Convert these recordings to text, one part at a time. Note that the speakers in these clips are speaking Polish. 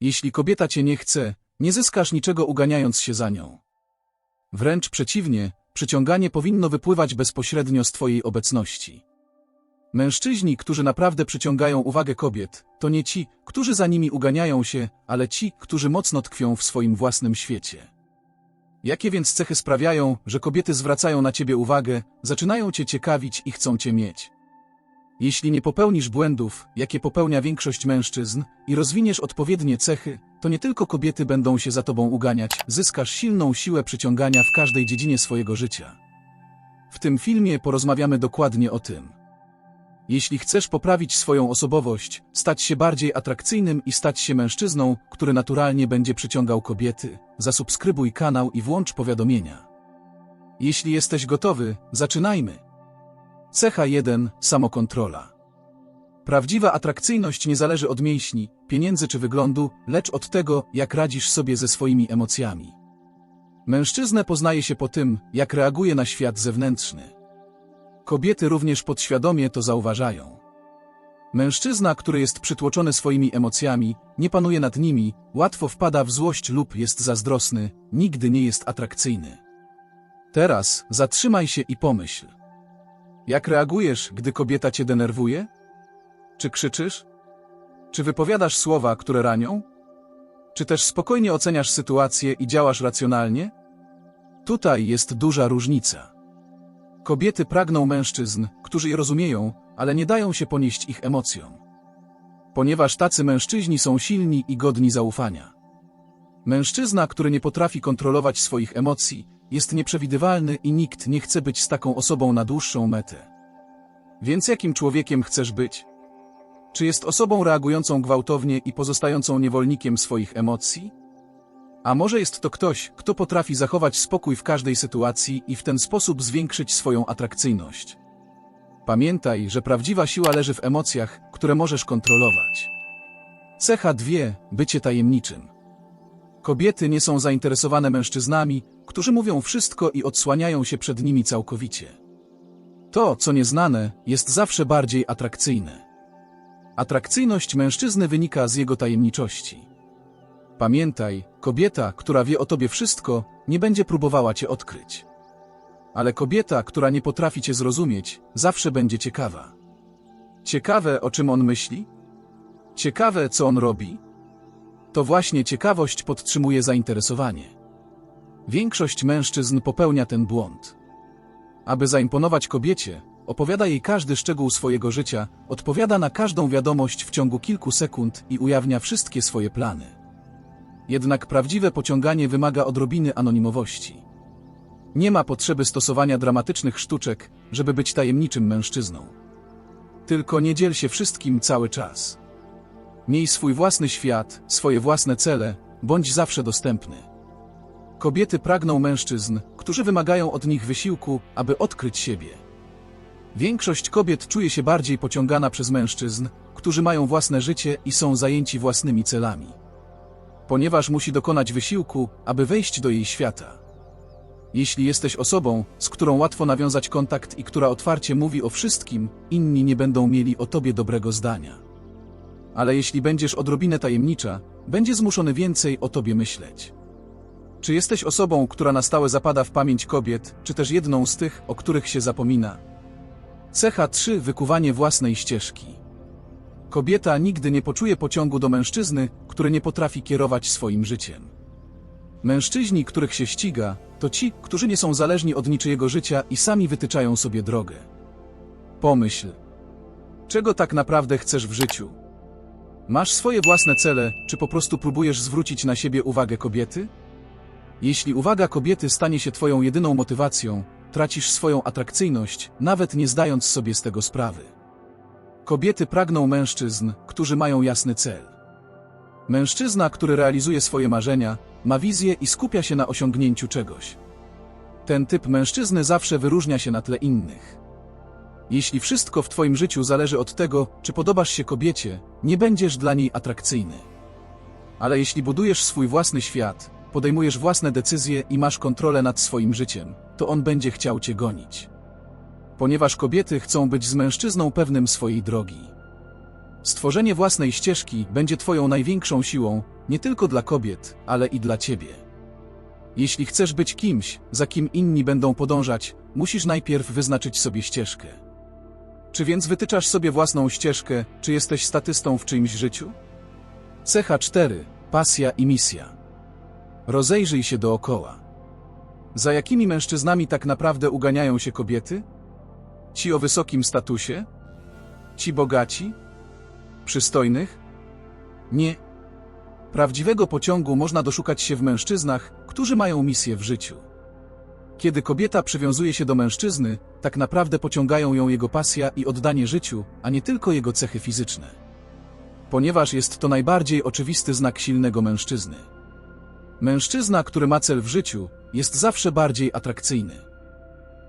Jeśli kobieta cię nie chce, nie zyskasz niczego uganiając się za nią. Wręcz przeciwnie, przyciąganie powinno wypływać bezpośrednio z twojej obecności. Mężczyźni, którzy naprawdę przyciągają uwagę kobiet, to nie ci, którzy za nimi uganiają się, ale ci, którzy mocno tkwią w swoim własnym świecie. Jakie więc cechy sprawiają, że kobiety zwracają na ciebie uwagę, zaczynają cię ciekawić i chcą cię mieć? Jeśli nie popełnisz błędów, jakie popełnia większość mężczyzn, i rozwiniesz odpowiednie cechy, to nie tylko kobiety będą się za tobą uganiać, zyskasz silną siłę przyciągania w każdej dziedzinie swojego życia. W tym filmie porozmawiamy dokładnie o tym. Jeśli chcesz poprawić swoją osobowość, stać się bardziej atrakcyjnym i stać się mężczyzną, który naturalnie będzie przyciągał kobiety, zasubskrybuj kanał i włącz powiadomienia. Jeśli jesteś gotowy, zaczynajmy. Cecha 1. Samokontrola. Prawdziwa atrakcyjność nie zależy od mięśni, pieniędzy czy wyglądu, lecz od tego, jak radzisz sobie ze swoimi emocjami. Mężczyznę poznaje się po tym, jak reaguje na świat zewnętrzny. Kobiety również podświadomie to zauważają. Mężczyzna, który jest przytłoczony swoimi emocjami, nie panuje nad nimi, łatwo wpada w złość lub jest zazdrosny, nigdy nie jest atrakcyjny. Teraz zatrzymaj się i pomyśl. Jak reagujesz, gdy kobieta cię denerwuje? Czy krzyczysz? Czy wypowiadasz słowa, które ranią? Czy też spokojnie oceniasz sytuację i działasz racjonalnie? Tutaj jest duża różnica. Kobiety pragną mężczyzn, którzy je rozumieją, ale nie dają się ponieść ich emocjom. Ponieważ tacy mężczyźni są silni i godni zaufania. Mężczyzna, który nie potrafi kontrolować swoich emocji, jest nieprzewidywalny i nikt nie chce być z taką osobą na dłuższą metę. Więc jakim człowiekiem chcesz być? Czy jest osobą reagującą gwałtownie i pozostającą niewolnikiem swoich emocji? A może jest to ktoś, kto potrafi zachować spokój w każdej sytuacji i w ten sposób zwiększyć swoją atrakcyjność? Pamiętaj, że prawdziwa siła leży w emocjach, które możesz kontrolować. Cecha 2. Bycie tajemniczym. Kobiety nie są zainteresowane mężczyznami, którzy mówią wszystko i odsłaniają się przed nimi całkowicie. To, co nieznane, jest zawsze bardziej atrakcyjne. Atrakcyjność mężczyzny wynika z jego tajemniczości. Pamiętaj, kobieta, która wie o tobie wszystko, nie będzie próbowała cię odkryć. Ale kobieta, która nie potrafi cię zrozumieć, zawsze będzie ciekawa. Ciekawe, o czym on myśli? Ciekawe, co on robi? To właśnie ciekawość podtrzymuje zainteresowanie. Większość mężczyzn popełnia ten błąd. Aby zaimponować kobiecie, opowiada jej każdy szczegół swojego życia, odpowiada na każdą wiadomość w ciągu kilku sekund i ujawnia wszystkie swoje plany. Jednak prawdziwe pociąganie wymaga odrobiny anonimowości. Nie ma potrzeby stosowania dramatycznych sztuczek, żeby być tajemniczym mężczyzną. Tylko nie dziel się wszystkim cały czas. Miej swój własny świat, swoje własne cele, bądź zawsze dostępny. Kobiety pragną mężczyzn, którzy wymagają od nich wysiłku, aby odkryć siebie. Większość kobiet czuje się bardziej pociągana przez mężczyzn, którzy mają własne życie i są zajęci własnymi celami. Ponieważ musi dokonać wysiłku, aby wejść do jej świata. Jeśli jesteś osobą, z którą łatwo nawiązać kontakt i która otwarcie mówi o wszystkim, inni nie będą mieli o tobie dobrego zdania. Ale jeśli będziesz odrobinę tajemnicza, będzie zmuszony więcej o tobie myśleć. Czy jesteś osobą, która na stałe zapada w pamięć kobiet, czy też jedną z tych, o których się zapomina? Cecha 3. Wykuwanie własnej ścieżki. Kobieta nigdy nie poczuje pociągu do mężczyzny, który nie potrafi kierować swoim życiem. Mężczyźni, których się ściga, to ci, którzy nie są zależni od niczyjego życia i sami wytyczają sobie drogę. Pomyśl, czego tak naprawdę chcesz w życiu? Masz swoje własne cele, czy po prostu próbujesz zwrócić na siebie uwagę kobiety? Jeśli uwaga kobiety stanie się twoją jedyną motywacją, tracisz swoją atrakcyjność, nawet nie zdając sobie z tego sprawy. Kobiety pragną mężczyzn, którzy mają jasny cel. Mężczyzna, który realizuje swoje marzenia, ma wizję i skupia się na osiągnięciu czegoś. Ten typ mężczyzny zawsze wyróżnia się na tle innych. Jeśli wszystko w Twoim życiu zależy od tego, czy podobasz się kobiecie, nie będziesz dla niej atrakcyjny. Ale jeśli budujesz swój własny świat, podejmujesz własne decyzje i masz kontrolę nad swoim życiem, to on będzie chciał Cię gonić. Ponieważ kobiety chcą być z mężczyzną pewnym swojej drogi. Stworzenie własnej ścieżki będzie Twoją największą siłą, nie tylko dla kobiet, ale i dla Ciebie. Jeśli chcesz być kimś, za kim inni będą podążać, musisz najpierw wyznaczyć sobie ścieżkę. Czy więc wytyczasz sobie własną ścieżkę, czy jesteś statystą w czyimś życiu? Cecha 4. Pasja i misja. Rozejrzyj się dookoła. Za jakimi mężczyznami tak naprawdę uganiają się kobiety? Ci o wysokim statusie? Ci bogaci? Przystojnych? Nie. Prawdziwego pociągu można doszukać się w mężczyznach, którzy mają misję w życiu. Kiedy kobieta przywiązuje się do mężczyzny, tak naprawdę pociągają ją jego pasja i oddanie życiu, a nie tylko jego cechy fizyczne. Ponieważ jest to najbardziej oczywisty znak silnego mężczyzny. Mężczyzna, który ma cel w życiu, jest zawsze bardziej atrakcyjny.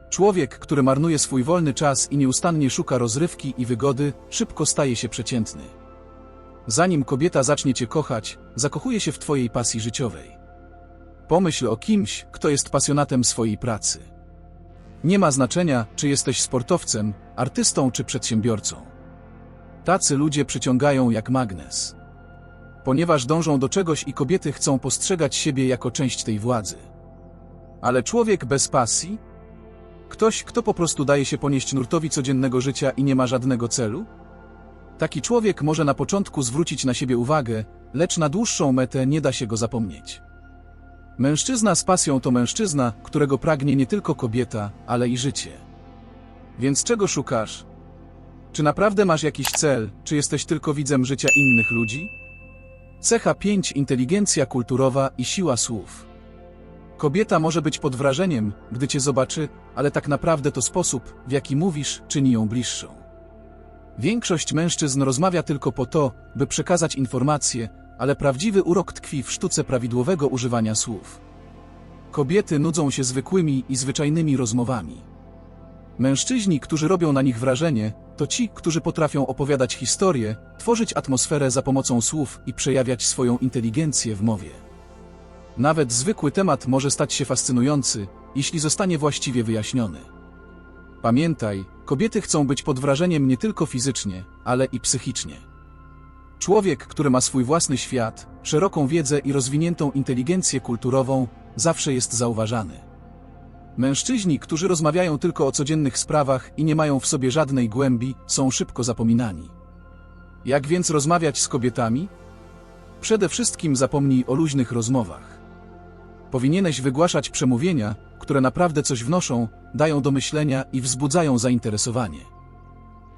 Człowiek, który marnuje swój wolny czas i nieustannie szuka rozrywki i wygody, szybko staje się przeciętny. Zanim kobieta zacznie cię kochać, zakochuje się w twojej pasji życiowej. Pomyśl o kimś, kto jest pasjonatem swojej pracy. Nie ma znaczenia, czy jesteś sportowcem, artystą czy przedsiębiorcą. Tacy ludzie przyciągają jak magnes. Ponieważ dążą do czegoś i kobiety chcą postrzegać siebie jako część tej władzy. Ale człowiek bez pasji? Ktoś, kto po prostu daje się ponieść nurtowi codziennego życia i nie ma żadnego celu? Taki człowiek może na początku zwrócić na siebie uwagę, lecz na dłuższą metę nie da się go zapomnieć. Mężczyzna z pasją to mężczyzna, którego pragnie nie tylko kobieta, ale i życie. Więc czego szukasz? Czy naprawdę masz jakiś cel, czy jesteś tylko widzem życia innych ludzi? Cecha 5. Inteligencja kulturowa i siła słów. Kobieta może być pod wrażeniem, gdy cię zobaczy, ale tak naprawdę to sposób, w jaki mówisz, czyni ją bliższą. Większość mężczyzn rozmawia tylko po to, by przekazać informacje, ale prawdziwy urok tkwi w sztuce prawidłowego używania słów. Kobiety nudzą się zwykłymi i zwyczajnymi rozmowami. Mężczyźni, którzy robią na nich wrażenie, to ci, którzy potrafią opowiadać historię, tworzyć atmosferę za pomocą słów i przejawiać swoją inteligencję w mowie. Nawet zwykły temat może stać się fascynujący, jeśli zostanie właściwie wyjaśniony. Pamiętaj, kobiety chcą być pod wrażeniem nie tylko fizycznie, ale i psychicznie. Człowiek, który ma swój własny świat, szeroką wiedzę i rozwiniętą inteligencję kulturową, zawsze jest zauważany. Mężczyźni, którzy rozmawiają tylko o codziennych sprawach i nie mają w sobie żadnej głębi, są szybko zapominani. Jak więc rozmawiać z kobietami? Przede wszystkim zapomnij o luźnych rozmowach. Powinieneś wygłaszać przemówienia, które naprawdę coś wnoszą, dają do myślenia i wzbudzają zainteresowanie.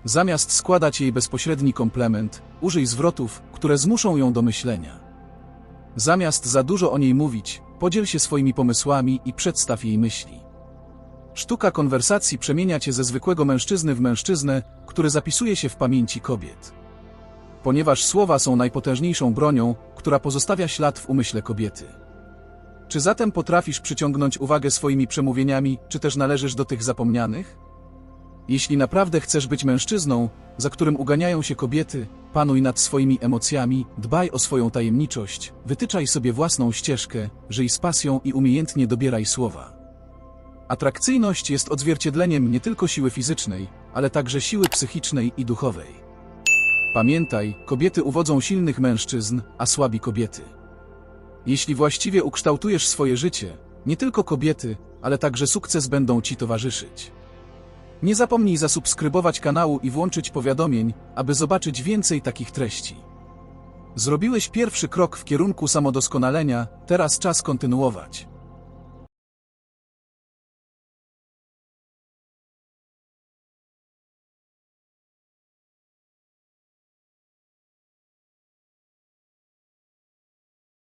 Zamiast składać jej bezpośredni komplement, użyj zwrotów, które zmuszą ją do myślenia. Zamiast za dużo o niej mówić, podziel się swoimi pomysłami i przedstaw jej myśli. Sztuka konwersacji przemienia cię ze zwykłego mężczyzny w mężczyznę, który zapisuje się w pamięci kobiet. Ponieważ słowa są najpotężniejszą bronią, która pozostawia ślad w umyśle kobiety. Czy zatem potrafisz przyciągnąć uwagę swoimi przemówieniami, czy też należysz do tych zapomnianych? Jeśli naprawdę chcesz być mężczyzną, za którym uganiają się kobiety, panuj nad swoimi emocjami, dbaj o swoją tajemniczość, wytyczaj sobie własną ścieżkę, żyj z pasją i umiejętnie dobieraj słowa. Atrakcyjność jest odzwierciedleniem nie tylko siły fizycznej, ale także siły psychicznej i duchowej. Pamiętaj, kobiety uwodzą silnych mężczyzn, a słabi kobiety. Jeśli właściwie ukształtujesz swoje życie, nie tylko kobiety, ale także sukces będą ci towarzyszyć. Nie zapomnij zasubskrybować kanału i włączyć powiadomień, aby zobaczyć więcej takich treści. Zrobiłeś pierwszy krok w kierunku samodoskonalenia, teraz czas kontynuować.